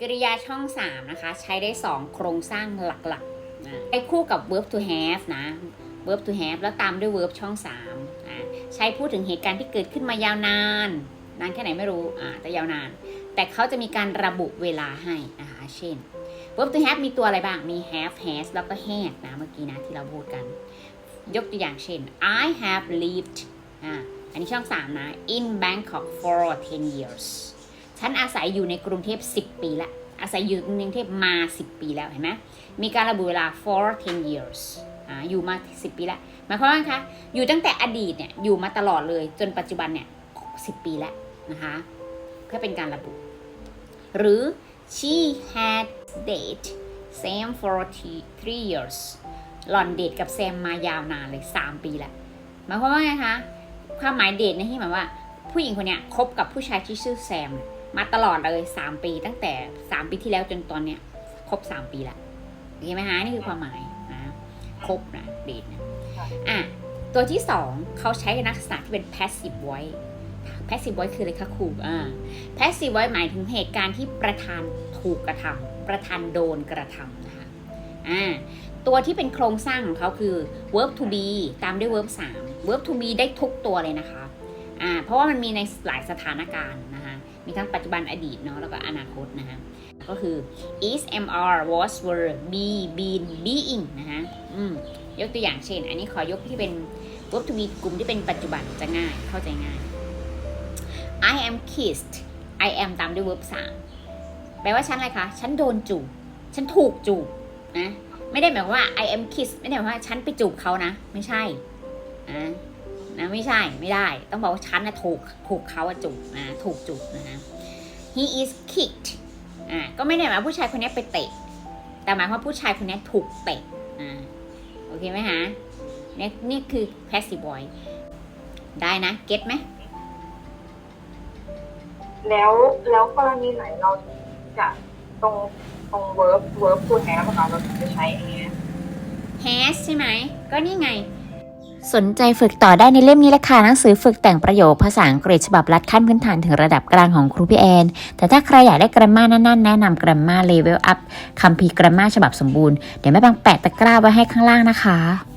กริยาช่อง 3 นะคะ ใช้ได้ 2 โครงสร้างหลักๆนะใช้คู่กับ verb to have นะ verb to have แล้วตามด้วย verb ช่อง3อะใช้พูดถึงเหตุการณ์ที่เกิดขึ้นมายาวนาน นานแค่ไหนไม่รู้อ่าแต่ยาวนาน แต่เขาจะมีการระบุเวลาให้นะคะเช่น verb to have มีตัวอะไรบ้าง มี have has แล้วก็ had นะเมื่อกี้นะที่เราพูดกัน ยกตัวอย่างเช่น I have lived อ่าอันนี้ช่อง 3 นะ in Bangkok for 10 years ฉันอาศัยอยู่ในกรุงเทพ 10 ปีล้วอาศัยอยู่ในกรุงเทพมา 10 ปีแล้วเห็นไหมมีการระบุเวลา for 10 years อ่าอยู่มา 10 ปีแล้วหมายความว่าไงคะอยู่ตั้งแต่อดีตเนี่ยอยู่มาตลอดเลยจนปัจจุบันเนี่ย10 ปีแล้วนะคะเพื่อเป็นการระบุ หรือ she had date Sam for three years หล่อนเดทกับแซมมายาวนานเลย 3 ปีแล้วหมายความว่าไงคะความหมายเดทในที่หมายว่าผู้หญิงคนเนี้ยคบกับผู้ชายที่ชื่อแซม มาตลอดเลย3ปีตั้งแต่3ปีที่แล้วจนตอนเนี้ยครบ3ปีละโอเคไหมคะนี่คือความหมายนะคบนะเดทนะอะตัวที่2เขาใช้ในลักษณะที่เป็น passive voice passive voice คืออะไรคะครูอ่า passive voice หมายถึงเหตุการณ์ที่ประธานถูกกระทำประธานโดนกระทำนะคะอ่าตัวที่เป็นโครงสร้างของเขาคือ verb to be ตามด้วย verb 3 verb to be ได้ทุกตัวเลยนะคะอ่าเพราะว่ามันมีในหลายสถานการณ์นะคะ มีทั้งปัจจุบันอดีตเนาะแล้วก็อนาคตนะคะก็คือ is mr was were be been being นะคะอืมยกตัวอย่างเช่น อันนี้ขอยกที่เป็น verb to be กลุ่มที่เป็นปัจจุบันจะง่ายเข้าใจง่าย I am kissed I am ตามด้วย verb 3แปลว่าฉันอะไรคะ ฉันโดนจูบ ฉันถูกจูบนะ ไม่ได้หมายว่า I am kissed ไม่ได้หมายว่าฉันไปจูบเขานะ ไม่ใช่นะ นะไม่ใช่ไม่ได้ ต้องบอกว่าฉันนะถูกถูกเขาอะจูบนะถูกจูบนะฮะ he is kicked อ่าก็ไม่ได้หมายว่าผู้ชายคนนี้ไปเตะ แต่หมายความว่าผู้ชายคนนี้ถูกเตะอ่าโอเคไหมฮะนี่นี่คือ passive voice ได้นะ เก็ตไหมแล้วแล้วกรณีไหนเราจะตรงตรง verb verb to have อะค่ะเราถึงจะใช้อันเนี้ย has ใช่ไหม ก็นี่ไง สนใจฝึกต่อได้ในเล่มนี้ราคาหนังสือฝึกแต่งประโยคภาษาอังกฤษฉบับรัดขั้นพื้นฐานถึงระดับกลางของครูพี่แอน แต่ถ้าใครอยากได้กราม่าแน่นๆ แนะนำกราม่าเลเวลอัพคัมภีร์กราม่าฉบับสมบูรณ์ เดี๋ยวแม่บางแปะตะกร้าไว้ให้ข้างล่างนะคะ